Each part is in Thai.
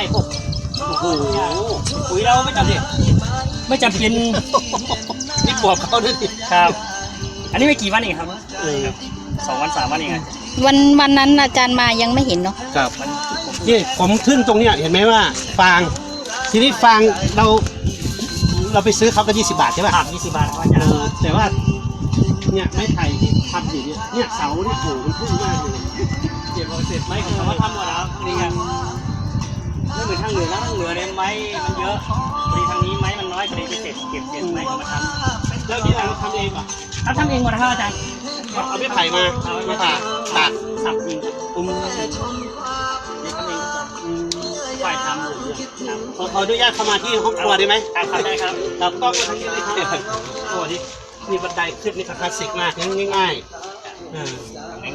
ให้พวกโอ้โหปุ๋ยเราไม่จำเป็นไม่จำเป็นนี่บวกเขาด้วยดิครับ อันนี้ไม่กี่วันเองครับเออสองวันสามวันเองอะวันวันนั้นอาจารย์มายังไม่เห็นเนาะครับมันผมนี่ผมขึ้นตรงเนี้ยเห็นไหมว่าฟาง ทีนี้ฟางเรา เราไปซื้อเขาก็20บาทใช่ป่ะถามยี่สิบบาทครับอาจารเอย์อแต่ว่าเนี่ยไม้ไผ่ที่ทำอยู่เนี่ยเนี่ยเสาเนี่ยโอ้โหมันขึ้นมากเลยเก็บเอาเสร็จไหมของเขาทำหมดแล้วนี่ไง ไม่เหมือนทางเหนือนะทางเหนือเนี่ยไม้มันเยอะพอดีทางนี้ไม้มันน้อยพอดีไปเสร็จเก็บเสร็จไม้มาทำแล้วนี่เราทำเองป่ะครับทำเองหมดนะครับอาจารย์เอาไม้ไผ่มามาตากตากสับจริงอืมนี่ทำเองอืมฝ่ายทำอยู่เนี่ยขอขออนุญาตเข้ามาที่ห้องครัวได้ไหมครับครับได้ครับครับกล้องมาทางนี้เลยครับโอ้นี่นี่บันไดขึ้นนี่ก็คลาสสิกมากง่ายๆเออ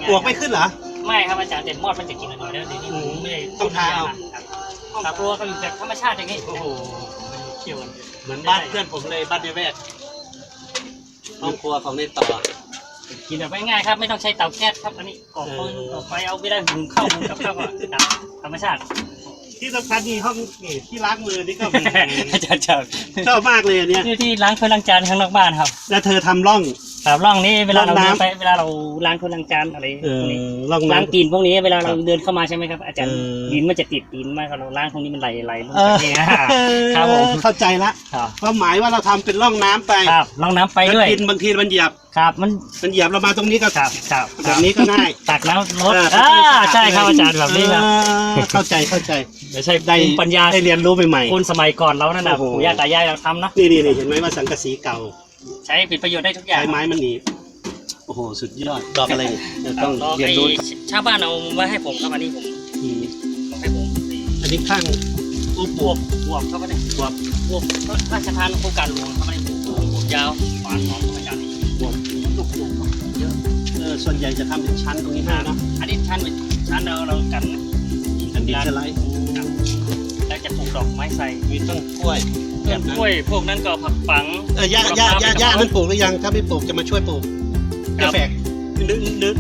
ปลวกไม่ขึ้นเหรอไม่ครับอาจารย์เด็ดมอดมันจะกินหน่อยแล้วเดี๋ยวนี้ไม่ต้องทาเอา ครับครัวก็อยู่แบบธรรมชาติอย่างนี้โอ้โหมันเคี่ยวกันเหมือนบ้านเพื่อนผมเลยบ้านเดแวกห้องครัวของในต่อกินแบบง่ายๆครับ ไม่ต้องใช้เตาแก๊สครับอันนี้ก่อไฟก่อไฟเอาไม่ได้หุงข้าวหุงกับข้าวอะตามธรรมชาติ ที่สำคัญนี่ห้องนี่ที่ล้างมือนี่ก็อาจารย์ชอบชอบมากเลยอันเนี่ยนี่ที่ล้างถ้วยล้างจานข้างนอกบ้านครับ แล้วเธอทำร่อง ครับร่องนี้เวลาเราร่องเดินน้ำ ไปเวลาเราล้างถ้วยล้างจานอะไรเอพอวกนี้ร่องล้างน้ำตีนพวกนี้เวลาเราครับเดินเข้ามาใช่ไหมครับอาจารย์เออ ดินมันจะติดตีนมากเราล้างตรงนี้มันไหลไหลลงเอไปอเนี่ยครับผมเข้าใจละครับความหมายว่าเราทำเป็นร่องน้ำไปครับลองน้ำไปด้วยแล้วดินบางทีมันเหยียบ ครับมันมันเหยียบเรามาตรงนี้ก็ครับครับแบบนี้ก็ง่ายตักน้ำรดเอออ่าก็จะไม่สะอาดใช่ครับอาจารย์แบบนี้นะเออเข้าใจเข้าใจไม่ใช่ได้ภูมิปัญญาได้เรียนรู้ใหม่ๆ คนสมัยก่อนเรานั่นนะโอ้โห ปู่ย่าตายายเราทำนะนี่นี่นี่เห็นไหมว่าสังกะสีเก่า ใช้เป็นประโยชน์ได้ทุกอย่างใช้ไม้มันหนีบโอ้โห สุดยอด ดอกอะไรเนี่ยเดี๋ยวต้องเราเรียนไอ้รู้ชาวบ้านเอาไว้ให้ผมครับอันนี้ผมอืมเอาให้ผมอันนี้ข้างอุบบววบบบวบเข้าไปในบวบบวบราชทานโครงการหลวงเข้าไปในบวบบวบยาวฝานหอมอาจารย์บวบลูกลูกเยอะเออส่วนใหญ่จะทำเป็นชั้นตรงนี้ให้เนาะอันนี้ชั้นเป็นชั้นเราเรากันนะอันนี้จะไลท์ ครับแล้ว จะปลูกดอกไม้ใส่มีต้นกล้วยต้นกล้วย พวกนั้นก็ผักฝังเออย่าย่าย่าย่านั้นปลูกหรือยัง ถ้าไม่ปลูกจะมาช่วยปลูกครักาบแฟเดินเดิน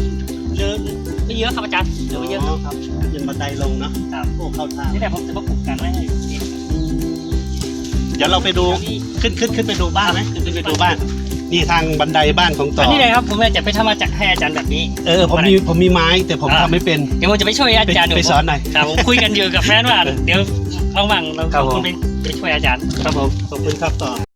เดินไม่เยอะครับอาจารย์เดี๋ยวไม่เยอะครับครับเป็นบันไดลงเนาะครับโอ้เข้าทางนี่แหละผมจะมาปลูกกันไว้ให้นี่เดี๋ยวเราไปดูขึ้นขึ้นขึ้นไปดูบ้านไหมขึ้นไปดูบ้าน นี่ทางบันไดบ้านของต่อัอนนี้เลยครับผมจะไปทำมาจากให้อาจารย์แบบนี้ เออผมมีผมมีไม้แต่ผมอ่า ทำไม่เป็น เดี๋ยวผมจะไปช่วยอาจารย์ไปไปสอนหน่อยครับผมคุยกันอยู่กับแฟนว่า เดี๋ยวว่างๆเราครับผม คุณไปไปช่วยอาจารย์ ครับผมขอบคุณครับต่อ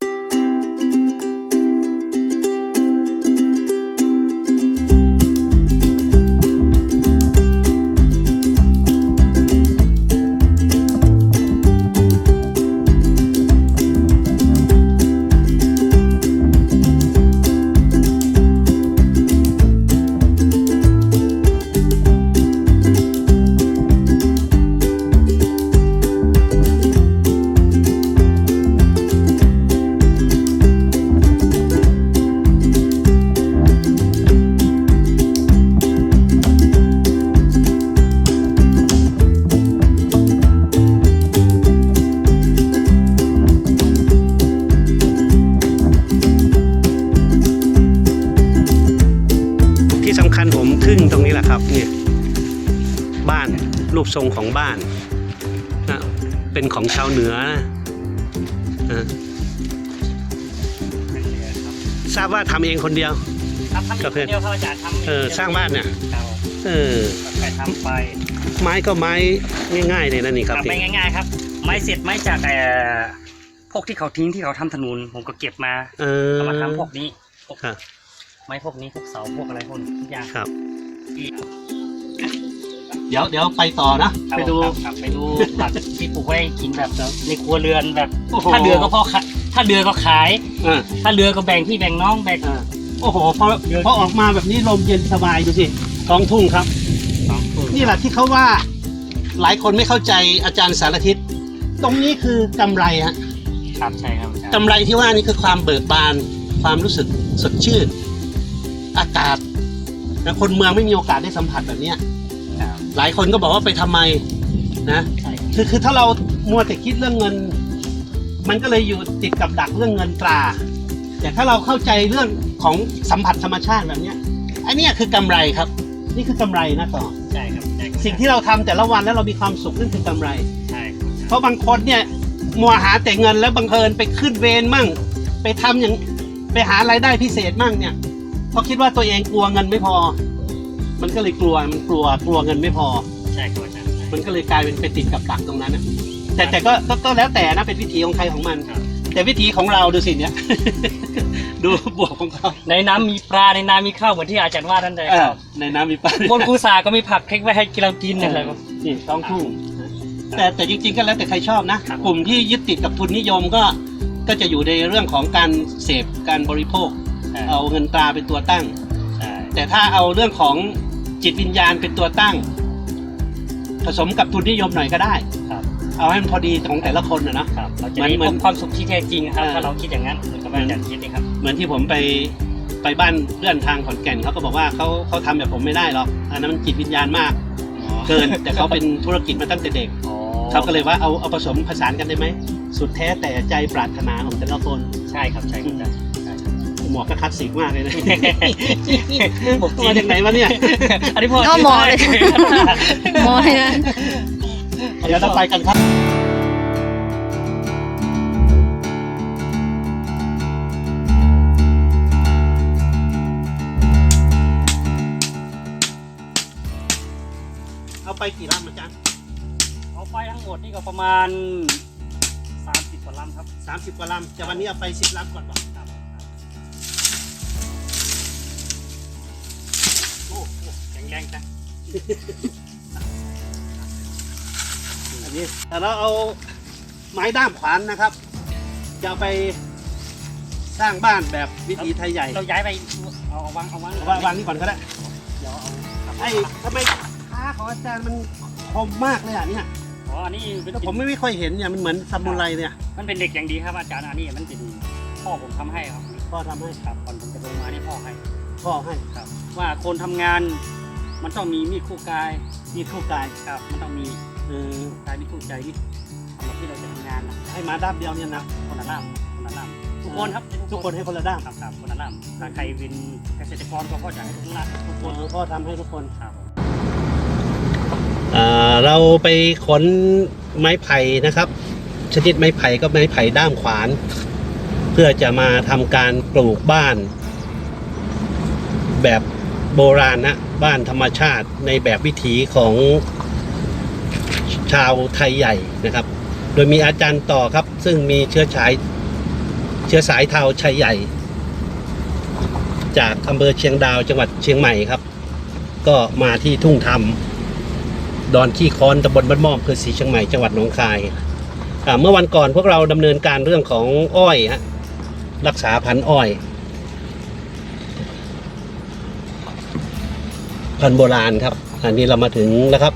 นี้แหละครับเนี่ยบ้านรูปทรงของบ้านนะเป็นของชาวเหนือนะนะทราบว่าทำเองคนเดียว ครับทำอยู่คนเดียวครับอาจารย์ทำเออสร้างบ้านเนี่ยครับเออไปทำไปไม้ก็ไม้ง่ายๆเลยนะนี่ครับทำไปง่ายๆครับ ไม้เสร็จไม้จากเอ่อพวกที่เขาทิ้งที่เขาทำถนนผมก็เก็บมา เออเอามาทำพวกนี้พวกครับไม้พวกนี้พวกเสาพวกอะไรพวกนี้ทุกอย่างครับที่ เดี๋ยวเดี๋ยวไปต่อนะครับไปดูครับครับไปดูผักที่ปลูกไว้กินแบบในครัวเรือนแบบโอ้โหถ้าเดือก็พอขายถ้าเดือก็ขายอ่าถ้าเรือก็แบ่งพี่แบ่งน้องแบ่งอ่าโอ้โหพอพอออกมาแบบนี้ลมเย็นสบายดูสิท้องทุ่งครับสองคนนี่แหละที่เขาว่าหลายคนไม่เข้าใจอาจารย์สารทิศ ตรงนี้คือกำไรฮะครับใช่ครับอาจารย์กำไรที่ว่านี่คือความเบิกบาน ความรู้สึกสดชื่น อากาศ นะคนเมืองไม่มีโอกาสได้สัมผัสแบบเนี้ยครับหลายคนก็บอกว่าไปทำไมนะใช่คือคือถ้าเรามัวแต่คิดเรื่องเงิน มันก็เลยอยู่ติดกับดักเรื่องเงินตรา แต่ถ้าเราเข้าใจเรื่องของสัมผัสธรรมชาติแบบเนี้ยอันเนี้ยคือกำไรครับ นี่คือกำไรนะต่อใช่ครับสิ่งที่เราทำแต่ละวันแล้วเรามีความสุขนั่นคือกำไรใช่เพราะบางคนเนี่ยมัวหาแต่เงินแล้วบังเอิญไปขึ้นเวรมั่ง ไปทำอย่างไปหารายได้พิเศษมั่งเนี่ย เพราะคิดว่าตัวเองกลัวเงินไม่พอ มันก็เลยกลัวมันกลัวกลัวเงินไม่พอ ใช่ครับอาจารย์ใช่ มันก็เลยกลายเป็นไปติดกับดักตรงนั้นนะแต่แต่ก็ก็ก็แล้วแต่นะเป็นวิถีของใครของมัน ครับ แต่วิถีของเราดูสิเนี่ย ดูบวกของเขาในน้ำมีปลาในน้ำมีข้าวเหมือนที่อาจารย์ว่าท่านใดเอคอรับในน้ำมีปลา บนกูสาก็มีผักเทคไว้ให้กินเรากินอะไรครับนี่ท้องทุ่งแต่แต่จริงๆก็แล้วแต่ใครชอบนะ ครับ กลุ่มที่ยึดติดกับทุนนิยมก็ก็จะอยู่ในเรื่องของการเสพการบริโภคใช่ เอาเงินตราเป็นตัวตั้งใช่แต่ถ้าเอาเรื่องของจิตวิญญาณเป็นตัวตั้ง ผสมกับทุนนิยมหน่อยก็ได้ครับเอาให้มันพอดีของแต่ละคนนะนะครับเราจะมันได้เหมืพอนบความสุขที่แท้จริงครับอ่าถ้าเราคิดอย่างนั้นเหมือนกับอาจารย์คิดนี่ครับ เหมือนที่ผมไปไปบ้านเพื่อนทางขอนแก่นเขาก็บอกว่าเขาเขาทำแบบผมไม่ได้หรอกอันนั้นมันจิตวิญญาณมากเกินแต่เขาเป็นธุรกิจมาตั้งแต่เด็กอ๋อเขาก็เลยว่าเอาเอาผสมผสานกันได้ไหมสุดแท้แต่ใจปรารถนาของแต่ละคนใช่ครับใช่ครับ หมวกก็คลาสสิกมากเลยนะ หมวกจริงมาจากไหนวะเนี่ย อันนี้พอเอาหมอเลย หมอเลยนะ เดี๋ยวเราไปกันครับเอาไปกี่ลำอาจารย์เอาไปทั้งหมดนี่ก็ประมาณ 30กว่าลำครับ สามสิบกว่าลำแต่วันนี้เอาไปสิบลำก่อนป่ะ โอ้โหแข็งแรงจ้ะอันนี้แต่เราเอาไม้ด้ามขวานนะครับ จะเอาไปสร้างบ้านแบบวิถีไทยใหญ่ เราย้ายไปเอาเอาวางเอาวางเอาวางวางนี่ก่อนก็ได้ เดี๋ยวเอาครับไอ้ทำไมขาของอาจารย์มันคมมากเลยอะเนี่ยอ๋ออันนี้เป็นแต่ผมไม่ไม่ค่อยเห็นเนี่ยมันเหมือนซามูไรเนี่ย มันเป็นเด็กอย่างดีครับอาจารย์อันนี้มันเป็นพ่อผมทำให้ครับพ่อทำให้ครับก่อนผมจะลงมานี่พ่อให้พ่อให้ครับ ว่าคนทำงานมันต้องมีมีดคู่กายมีคู่กายครับ มันต้องมีเออกายมีคู่ใจนี่สำหรับที่เราจะทำงานนะให้มาด้ามเดียวเนี่ยนะคนละล่ามคนละล่ามทุกคนครับทุกคนให้คนละด้ามครับครับคนละล่ามถ้าใครเป็นเกษตรกรก็พ่อจะให้ทุกล่ามทุกคเอนอพ่อทำให้ทุกคนครับผมเราไปขนไม้ไผ่นะครับ ชนิดไม้ไผ่ก็ไม้ไผ่ด้ามขวาน เพื่อจะมาทำการปลูกบ้าน แบบ โบราณนะบ้านธรรมชาติในแบบวิถีของชาวไทยใหญ่นะครับ โดยมีอาจารย์ต่อครับ ซึ่งมีเชื้อสายเชื้อสายเทาชัยใหญ่ จากอำเภอเชียงดาวจังหวัดเชียงใหม่ครับ ก็มาที่ทุ่งธรรม ดอนขี้คอนตำบลบ้านม่อมอำเภอศรีเชียงใหม่จังหวัดหนองคายเมื่อวันก่อนพวกเราดำเนินการเรื่องของอ้อยฮะรักษาพันธุ์อ้อย พันธุ์โบราณครับ อันนี้เรามาถึงแล้วครับ